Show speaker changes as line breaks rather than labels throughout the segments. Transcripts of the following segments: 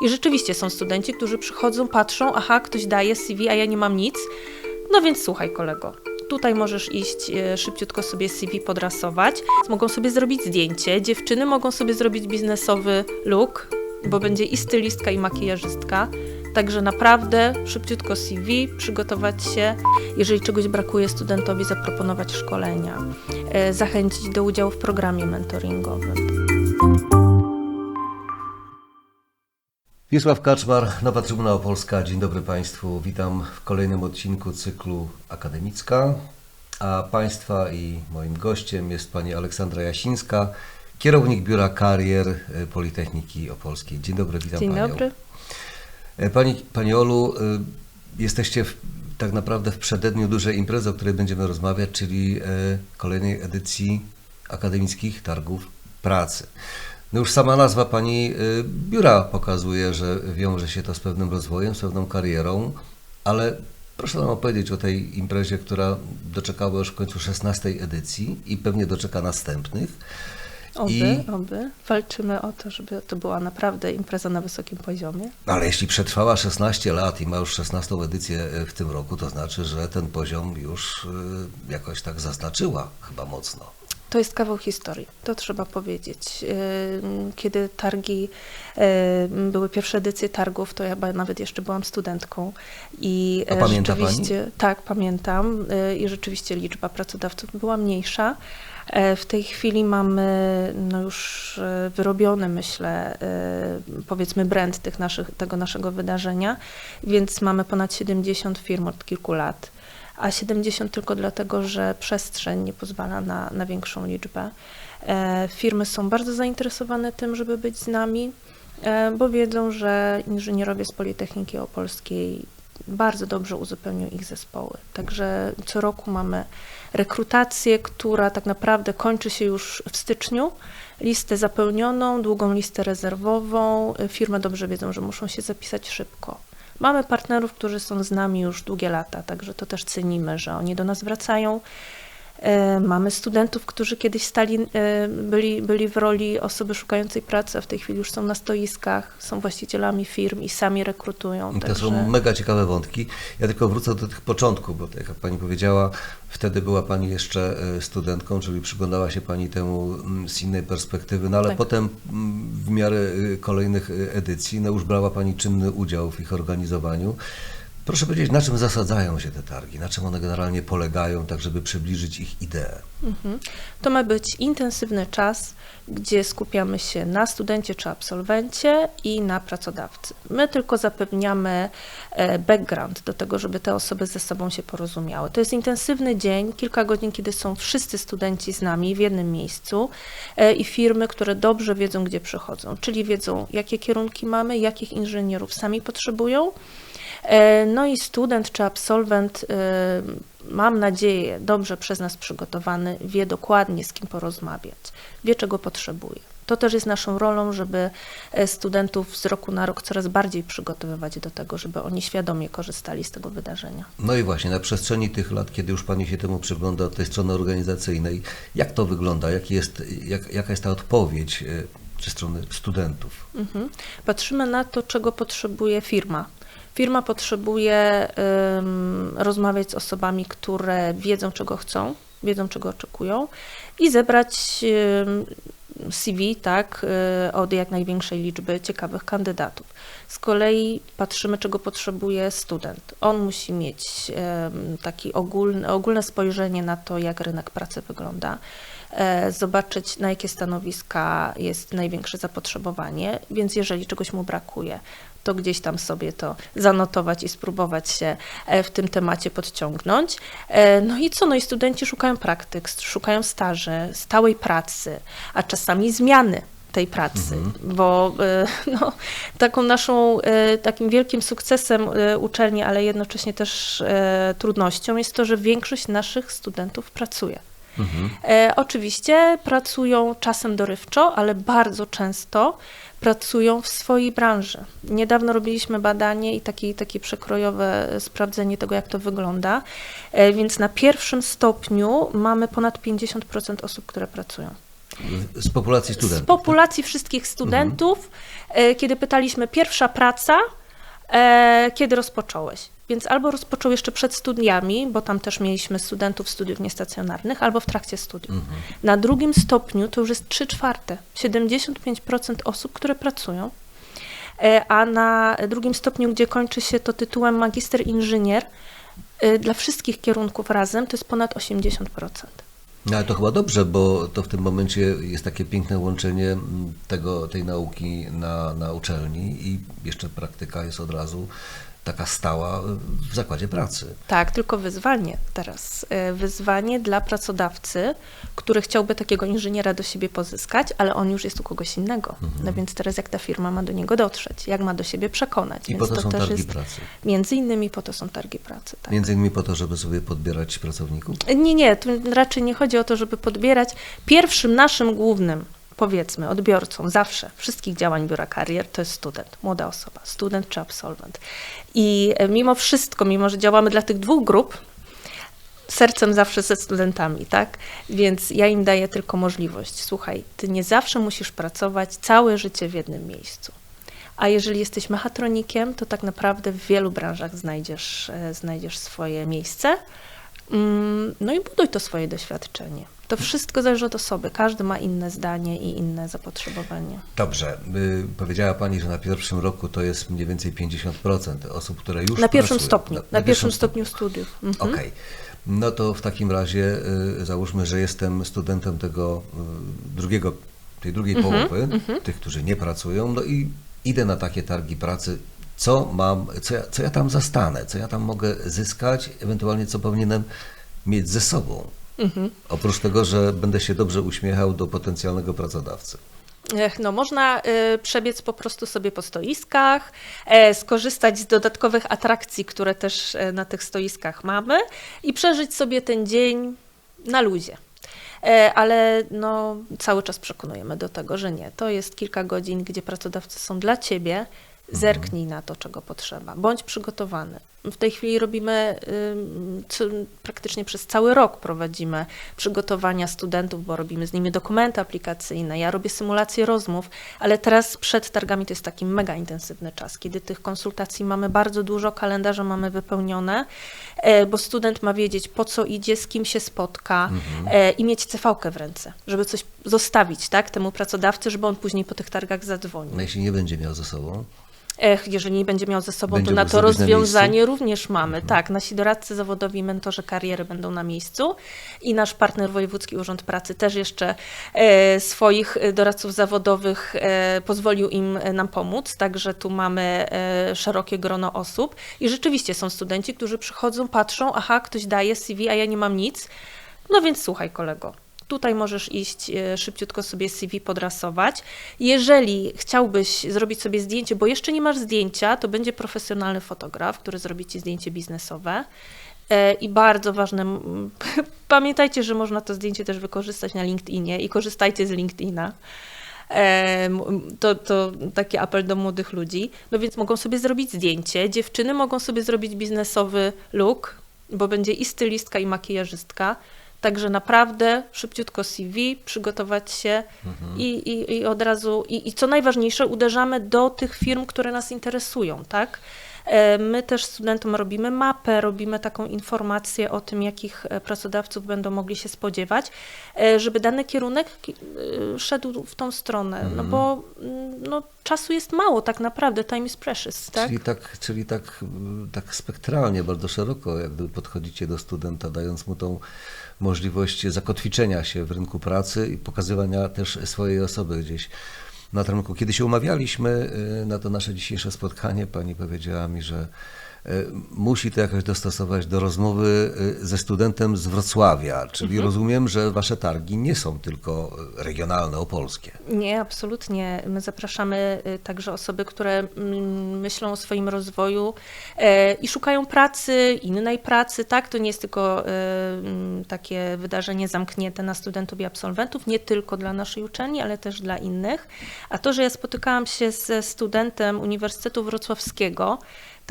I rzeczywiście są studenci, którzy przychodzą, patrzą, aha, ktoś daje CV, a ja nie mam nic. No więc słuchaj, kolego. Tutaj możesz iść e, szybciutko sobie CV podrasować. Mogą sobie zrobić zdjęcie. Dziewczyny mogą sobie zrobić biznesowy look, bo będzie i stylistka, i makijażystka. Także naprawdę szybciutko CV, przygotować się. Jeżeli czegoś brakuje studentowi, zaproponować szkolenia, e, zachęcić do udziału w programie mentoringowym.
Wiesław Kaczmar, Nowa Trybuna Opolska. Dzień dobry Państwu. Witam w kolejnym odcinku cyklu Akademicka. A Państwa i moim gościem jest Pani Aleksandra Jasińska, kierownik Biura Karier Politechniki Opolskiej. Dzień dobry, witam
Dzień
Panią.
dobry.
E, Pani, Pani Olu, y, jesteście w, tak naprawdę w przededniu dużej imprezy, o której będziemy rozmawiać, czyli e, kolejnej edycji akademickich targów pracy. No już sama nazwa Pani y, biura pokazuje, że wiąże się to z pewnym rozwojem, z pewną karierą, ale proszę nam opowiedzieć o tej imprezie, która doczekała już w końcu 16 edycji i pewnie doczeka następnych.
Oby,
I-
oby. Walczymy o to, żeby to była naprawdę impreza na wysokim poziomie.
Ale jeśli przetrwała 16 lat i ma już 16 edycję y, w tym roku, to znaczy, że ten poziom już y, jakoś tak zaznaczyła chyba mocno.
To jest kawał historii, to trzeba powiedzieć. Ym, Kiedy targi, ym, były pierwsze edycje targów, to ja chyba nawet jeszcze byłam studentką i
A
rzeczywiście, tak, pamiętam y, i rzeczywiście liczba pracodawców była mniejsza. E, W tej chwili mamy no już e, wyrobiony, myślę, e, powiedzmy brand tych naszych, tego naszego wydarzenia, więc mamy ponad 70 firm od kilku lat a 70 tylko dlatego, że przestrzeń nie pozwala na, na większą liczbę. E, firmy są bardzo zainteresowane tym, żeby być z nami, e, bo wiedzą, że inżynierowie z Politechniki Opolskiej bardzo dobrze uzupełnią ich zespoły. Także co roku mamy rekrutację, która tak naprawdę kończy się już w styczniu. Listę zapełnioną, długą listę rezerwową. E, Firmy dobrze wiedzą, że muszą się zapisać szybko. Mamy partnerów, którzy są z nami już długie lata, także to też cenimy, że oni do nas wracają. E, Mamy studentów, którzy kiedyś stali, e, byli, byli w roli osoby szukającej pracy, a w tej chwili już są na stoiskach, są właścicielami firm i sami rekrutują.
To
także-
są mega ciekawe wątki. Ja tylko wrócę do tych początków, bo tak jak Pani powiedziała, wtedy była Pani jeszcze e, studentką, czyli przyglądała się Pani temu mm, z innej perspektywy, no ale
Tak.
potem mm, w miarę e, kolejnych edycji, no już brała Pani czynny udział w ich organizowaniu. Proszę powiedzieć, na czym zasadzają się te targi, na czym one generalnie polegają, tak żeby przybliżyć ich ideę.
Mhm. To ma być intensywny czas, gdzie skupiamy się na studencie czy absolwencie i na pracodawcy. My tylko zapewniamy e, background do tego, żeby te osoby ze sobą się porozumiały. To jest intensywny dzień, kilka godzin, kiedy są wszyscy studenci z nami w jednym miejscu e, i firmy, które dobrze wiedzą, gdzie przychodzą, czyli wiedzą, jakie kierunki mamy, jakich inżynierów sami potrzebują. E, No i student czy absolwent, e, mam nadzieję, dobrze przez nas przygotowany, wie dokładnie z kim porozmawiać, wie czego potrzebuje. To też jest naszą rolą, żeby e, studentów z roku na rok coraz bardziej przygotowywać do tego, żeby oni świadomie korzystali z tego wydarzenia.
No i właśnie, na przestrzeni tych lat, kiedy już Pani się temu przygląda od tej strony organizacyjnej, jak to wygląda? Jaki jest, jak, jaka jest ta odpowiedź ze strony studentów?
Mhm. Patrzymy na to, czego potrzebuje firma. Firma potrzebuje ym, rozmawiać z osobami, które wiedzą, czego chcą, wiedzą, czego oczekują i zebrać ym, CV, tak, y, od jak największej liczby ciekawych kandydatów. Z kolei patrzymy, czego potrzebuje student. On musi mieć ym, taki ogólny, ogólne spojrzenie na to, jak rynek pracy wygląda e, zobaczyć, na jakie stanowiska jest największe zapotrzebowanie, więc jeżeli czegoś mu brakuje, to gdzieś tam sobie to zanotować i spróbować się e, w tym temacie podciągnąć. E, No i co? No i studenci szukają praktyk, szukają staży, stałej pracy, a czasami zmiany tej pracy, bo e, no, taką naszą, takim wielkim sukcesem uczelni, ale jednocześnie też trudnością jest to, że większość naszych studentów pracuje.
Mhm.
E, oczywiście pracują czasem dorywczo, ale bardzo często pracują w swojej branży. Niedawno robiliśmy badanie i taki, takie przekrojowe sprawdzenie tego, jak to wygląda, e, więc na pierwszym stopniu mamy ponad 50% osób, które pracują.
Z populacji studentów. tak?
Z populacji wszystkich studentów, e, kiedy pytaliśmy pierwsza praca, e, kiedy rozpocząłeś? Więc albo rozpoczął jeszcze przed studiami, bo tam też mieliśmy studentów studiów niestacjonarnych, albo w trakcie studiów. Na drugim stopniu to już jest 3 czwarte, 75% osób, które pracują. E, A na drugim stopniu, gdzie kończy się to tytułem magister inżynier, e, dla wszystkich kierunków razem to jest ponad 80%.
No ale to chyba dobrze, bo to w tym momencie jest takie piękne łączenie tego, tej nauki na, na uczelni i jeszcze praktyka jest od razu taka stała w zakładzie pracy.
Tak, tylko wyzwanie teraz. E, Wyzwanie dla pracodawcy, który chciałby takiego inżyniera do siebie pozyskać, ale on już jest u kogoś innego.
Mhm.
No więc teraz jak ta firma ma do niego dotrzeć, jak ma do siebie przekonać.
I
więc
po to, są
też
targi
jest,
pracy.
Między innymi po to są targi pracy. Tak.
Między innymi po to, żeby sobie podbierać pracowników.
Nie, nie, tu raczej nie chodzi o to, żeby podbierać. Pierwszym naszym głównym, powiedzmy, odbiorcą zawsze wszystkich działań biura karier to jest student, młoda osoba, student czy absolwent. I mimo wszystko, mimo że działamy dla tych dwóch grup, sercem zawsze ze studentami, tak? Więc ja im daję tylko możliwość. Słuchaj, ty nie zawsze musisz pracować całe życie w jednym miejscu. A jeżeli jesteś mechatronikiem, to tak naprawdę w wielu branżach znajdziesz, e, znajdziesz swoje miejsce. Mm, No i buduj to swoje doświadczenie. To wszystko zależy od osoby. Każdy ma inne zdanie i inne zapotrzebowanie.
Dobrze, y, powiedziała Pani, że na pierwszym roku to jest mniej więcej 50% osób, które już
Na pierwszym
pracują.
stopniu, na, pierwszym stopniu studiów. Mhm.
Okej. No to w takim razie y, załóżmy, że jestem studentem tego y, drugiego, tej drugiej
Mhm,
połowy, tych, którzy nie pracują, no i idę na takie targi pracy. Co mam, co ja, co ja tam zastanę, co ja tam mogę zyskać, ewentualnie co powinienem mieć ze sobą.
Mhm.
Oprócz tego, że będę się dobrze uśmiechał do potencjalnego pracodawcy.
No, można y, przebiec po prostu sobie po stoiskach, e, skorzystać z dodatkowych atrakcji, które też e, na tych stoiskach mamy i przeżyć sobie ten dzień na luzie. E, Ale no, cały czas przekonujemy do tego, że nie. To jest kilka godzin, gdzie pracodawcy są dla ciebie. Zerknij na to, czego potrzeba. Bądź przygotowany. W tej chwili robimy, co, praktycznie przez cały rok prowadzimy przygotowania studentów, bo robimy z nimi dokumenty aplikacyjne. Ja robię symulacje rozmów, ale teraz przed targami to jest taki mega intensywny czas, kiedy tych konsultacji mamy bardzo dużo, kalendarze mamy wypełnione, e, bo student ma wiedzieć, po co idzie, z kim się spotka e, i mieć CV-kę w ręce, żeby coś zostawić tak, temu pracodawcy, żeby on później po tych targach zadzwonił.
No jeśli nie będzie miał ze sobą,
jeżeli nie będzie miał ze sobą,
Będzie
to na to
na
rozwiązanie
miejscu?
również mamy. Tak, nasi doradcy zawodowi i mentorzy kariery będą na miejscu i nasz partner Wojewódzki Urząd Pracy też jeszcze e, swoich doradców zawodowych e, pozwolił im e, nam pomóc, także tu mamy szerokie grono osób i rzeczywiście są studenci, którzy przychodzą, patrzą, aha, ktoś daje CV, a ja nie mam nic, no więc słuchaj kolego, Tutaj możesz iść e, szybciutko sobie CV podrasować. Jeżeli chciałbyś zrobić sobie zdjęcie, bo jeszcze nie masz zdjęcia, to będzie profesjonalny fotograf, który zrobi ci zdjęcie biznesowe. E, I bardzo ważne, pamiętajcie, że można to zdjęcie też wykorzystać na LinkedInie i korzystajcie z LinkedIna. Em, To, to taki apel do młodych ludzi. No więc mogą sobie zrobić zdjęcie. Dziewczyny mogą sobie zrobić biznesowy look, bo będzie i stylistka, i makijażystka. Także naprawdę szybciutko CV, przygotować się i, i, i od razu, i, i co najważniejsze, uderzamy do tych firm, które nas interesują, tak? E, My też studentom robimy mapę, robimy taką informację o tym, jakich e, pracodawców będą mogli się spodziewać, e, żeby dany kierunek ki- szedł w tą stronę, no bo mm, no, czasu jest mało tak naprawdę, time is precious, tak?
Czyli tak, czyli tak, y, tak spektralnie, bardzo szeroko, jak gdyby podchodzicie do studenta, dając mu tą możliwość zakotwiczenia się w rynku pracy i pokazywania też swojej osoby gdzieś na tym rynku. Kiedy się umawialiśmy y, na to nasze dzisiejsze spotkanie, pani powiedziała mi, że musi to jakoś dostosować do rozmowy y, ze studentem z Wrocławia, czyli rozumiem, że wasze targi nie są tylko y, regionalne, opolskie.
Nie, absolutnie. My zapraszamy także osoby, które mm, myślą o swoim rozwoju e, i szukają pracy, innej pracy, tak? To nie jest tylko e, mm, takie wydarzenie zamknięte na studentów i absolwentów, nie tylko dla naszej uczelni, ale też dla innych. A to, że ja spotykałam się ze studentem Uniwersytetu Wrocławskiego,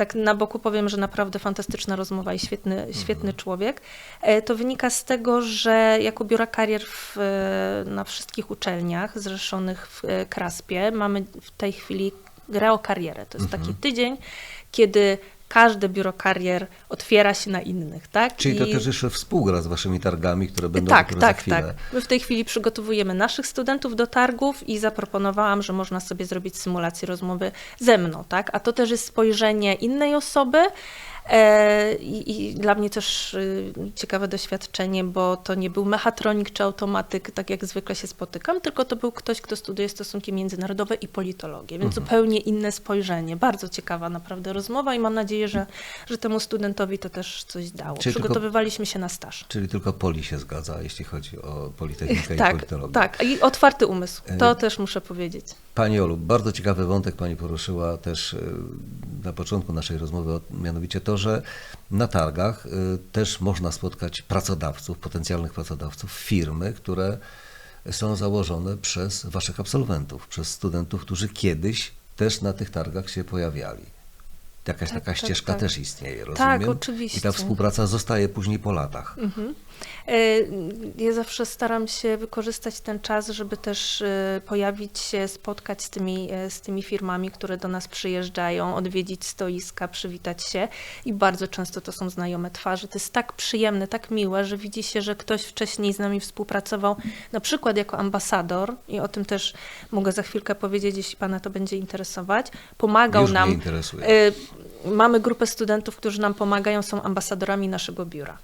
tak na boku powiem, że naprawdę fantastyczna rozmowa i świetny, świetny człowiek, e, to wynika z tego, że jako biura karier w, e, na wszystkich uczelniach zrzeszonych w e, Kraspie mamy w tej chwili grę o karierę. To jest taki tydzień, kiedy każde biuro karier otwiera się na innych, tak?
Czyli to
I-
też jeszcze współgra z waszymi targami, które będą
tak,
dopiero
tak,
chwilę.
tak. My w tej chwili przygotowujemy naszych studentów do targów i zaproponowałam, że można sobie zrobić symulację rozmowy ze mną, tak? A to też jest spojrzenie innej osoby. E, I, I dla mnie też y, ciekawe doświadczenie, bo to nie był mechatronik czy automatyk, tak jak zwykle się spotykam, tylko to był ktoś, kto studiuje stosunki międzynarodowe i politologię, więc
Mhm.
zupełnie inne spojrzenie. Bardzo ciekawa naprawdę rozmowa i mam nadzieję, że, że temu studentowi to też coś dało.
Czyli tylko-
Przygotowywaliśmy się na staż.
Czyli tylko Poli się zgadza, jeśli chodzi o Politechnikę i
Tak,
politologię.
tak. I otwarty umysł. To
E,
też muszę powiedzieć.
Pani Olu, bardzo ciekawy wątek Pani poruszyła też y, na początku naszej rozmowy, mianowicie to, że na targach y, też można spotkać pracodawców, potencjalnych pracodawców, firmy, które są założone przez Waszych absolwentów, przez studentów, którzy kiedyś też na tych targach się pojawiali. Jakaś
Tak,
taka
tak,
ścieżka
tak.
też istnieje, rozumiem?
Tak,
I
oczywiście.
ta współpraca zostaje później po latach.
Mhm. E, Ja zawsze staram się wykorzystać ten czas, żeby też e, pojawić się, spotkać z tymi, e, z tymi firmami, które do nas przyjeżdżają, odwiedzić stoiska, przywitać się i bardzo często to są znajome twarze. To jest tak przyjemne, tak miłe, że widzi się, że ktoś wcześniej z nami współpracował, na przykład jako ambasador i o tym też mogę za chwilkę powiedzieć, jeśli Pana to będzie interesować. Pomagał
Już mnie
nam.
interesuje.
Mamy grupę studentów, którzy nam pomagają, są ambasadorami naszego biura.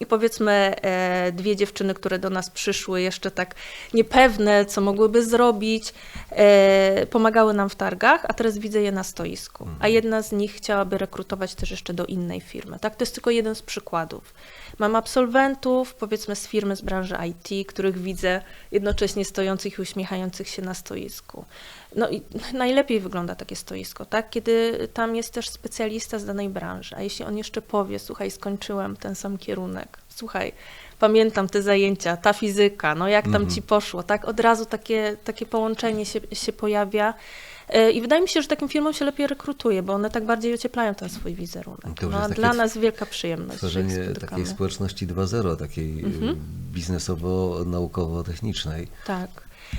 I powiedzmy e, dwie dziewczyny, które do nas przyszły, jeszcze tak niepewne, co mogłyby zrobić, e, pomagały nam w targach, a teraz widzę je na stoisku. A jedna z nich chciałaby rekrutować też jeszcze do innej firmy. Tak, to jest tylko jeden z przykładów. Mam absolwentów, powiedzmy z firmy z branży IT, których widzę jednocześnie stojących i uśmiechających się na stoisku. No i najlepiej wygląda takie stoisko, tak? Kiedy tam jest też specjalista z danej branży, a jeśli on jeszcze powie, słuchaj, skończyłem ten sam kierunek, słuchaj, pamiętam te zajęcia, ta fizyka, no jak tam
Mhm.
ci poszło, tak? Od razu takie, takie połączenie się, się pojawia. E, I wydaje mi się, że takim firmom się lepiej rekrutuje, bo one tak bardziej ocieplają ten swój wizerunek. No, a dla nas wielka przyjemność.
Tworzenie takiej społeczności 2.0, takiej
Mhm.
biznesowo-naukowo-technicznej.
Tak.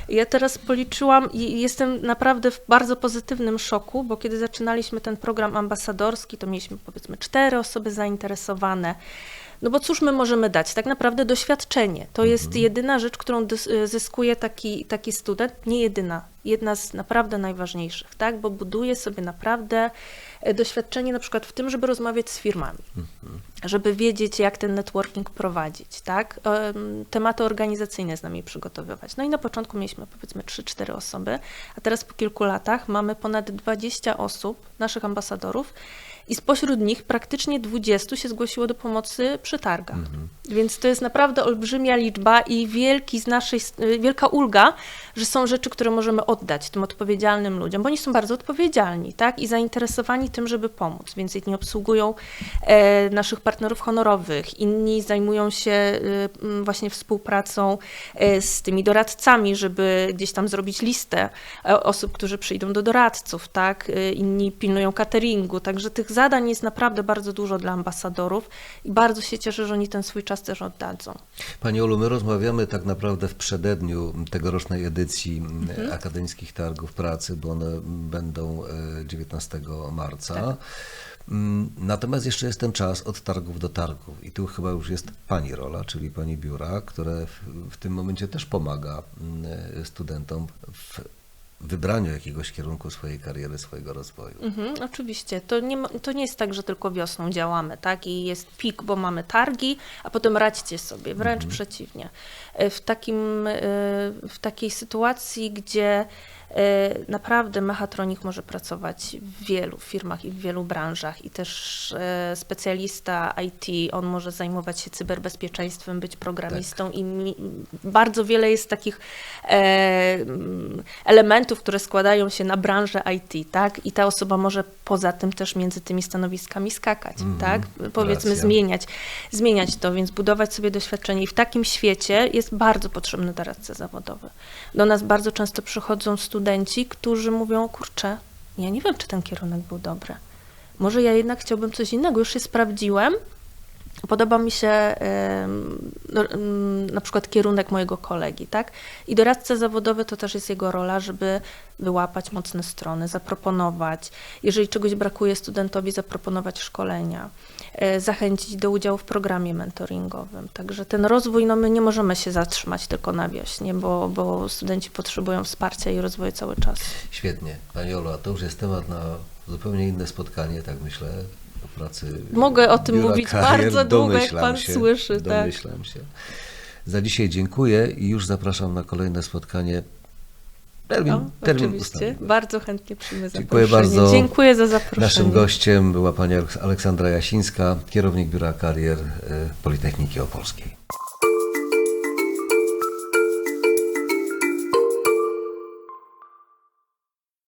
Ja teraz policzyłam i jestem naprawdę w bardzo pozytywnym szoku, bo kiedy zaczynaliśmy ten program ambasadorski, to mieliśmy powiedzmy cztery osoby zainteresowane. No bo cóż my możemy dać? Tak naprawdę doświadczenie. To jest jedyna rzecz, którą y, zyskuje taki, taki student. Nie jedyna, jedna z naprawdę najważniejszych, tak? Bo buduje sobie naprawdę e, doświadczenie na przykład w tym, żeby rozmawiać z firmami żeby wiedzieć, jak ten networking prowadzić, tak? Em, Tematy organizacyjne z nami przygotowywać. No i na początku mieliśmy powiedzmy 3-4 osoby, a teraz po kilku latach mamy ponad 20 osób, naszych ambasadorów, i spośród nich praktycznie 20 się zgłosiło do pomocy przy targach. Więc to jest naprawdę olbrzymia liczba i wielki z naszej, y, wielka ulga, że są rzeczy, które możemy oddać tym odpowiedzialnym ludziom, bo oni są bardzo odpowiedzialni, tak? I zainteresowani tym, żeby pomóc. Więc jedni obsługują e, naszych partnerów honorowych, inni zajmują się y, właśnie współpracą e, z tymi doradcami, żeby gdzieś tam zrobić listę e, osób, którzy przyjdą do doradców, tak? Inni pilnują cateringu, także tych zadań jest naprawdę bardzo dużo dla ambasadorów i bardzo się cieszę, że oni ten swój czas też oddadzą.
Pani Olu, my rozmawiamy tak naprawdę w przededniu tegorocznej edycji m,
Mhm.
Akademickich Targów Pracy, bo one będą e, 19 marca.
Tak.
Mm, Natomiast jeszcze jest ten czas od targów do targów i tu chyba już jest Pani rola, czyli Pani biura, które w, w tym momencie też pomaga mm, e, studentom w wybraniu jakiegoś kierunku swojej kariery, swojego rozwoju.
Mhm, oczywiście. To nie, to nie jest tak, że tylko wiosną działamy, tak? I jest pik, bo mamy targi, a potem radźcie sobie. Wręcz przeciwnie. E, W, takim, e, w takiej sytuacji, gdzie naprawdę mechatronik może pracować w wielu firmach i w wielu branżach i też e, specjalista IT, on może zajmować się cyberbezpieczeństwem, być programistą i mi, bardzo wiele jest takich e, mm, elementów, które składają się na branżę IT, tak? I ta osoba może poza tym też między tymi stanowiskami skakać,
Mhm,
tak? Powiedzmy
racja.
zmieniać, zmieniać to, więc budować sobie doświadczenie i w takim świecie jest bardzo potrzebny doradca zawodowy. Do nas bardzo często przychodzą studenci, którzy mówią, kurczę, ja nie wiem, czy ten kierunek był dobry. może ja jednak chciałbym coś innego, już się sprawdziłem. Podoba mi się no, na przykład kierunek mojego kolegi, tak? I doradca zawodowy to też jest jego rola, żeby wyłapać mocne strony, zaproponować, jeżeli czegoś brakuje studentowi, zaproponować szkolenia, e, zachęcić do udziału w programie mentoringowym. Także ten rozwój, no my nie możemy się zatrzymać tylko na wiośnie, bo, bo studenci potrzebują wsparcia i rozwoju cały czas.
Świetnie. Pani Olu, a to już jest temat na zupełnie inne spotkanie, tak myślę, pracy.
Mogę o tym mówić
karier.
bardzo długo, jak pan
się,
słyszy, tak.
Domyślam się. Za dzisiaj dziękuję i już zapraszam na kolejne spotkanie. Termin,
No,
termin
oczywiście, bardzo chętnie przyjmę
Dziękuję
zaproszenie.
bardzo.
Dziękuję za zaproszenie.
Naszym gościem była pani Aleksandra Jasińska, kierownik Biura Karier y, Politechniki Opolskiej.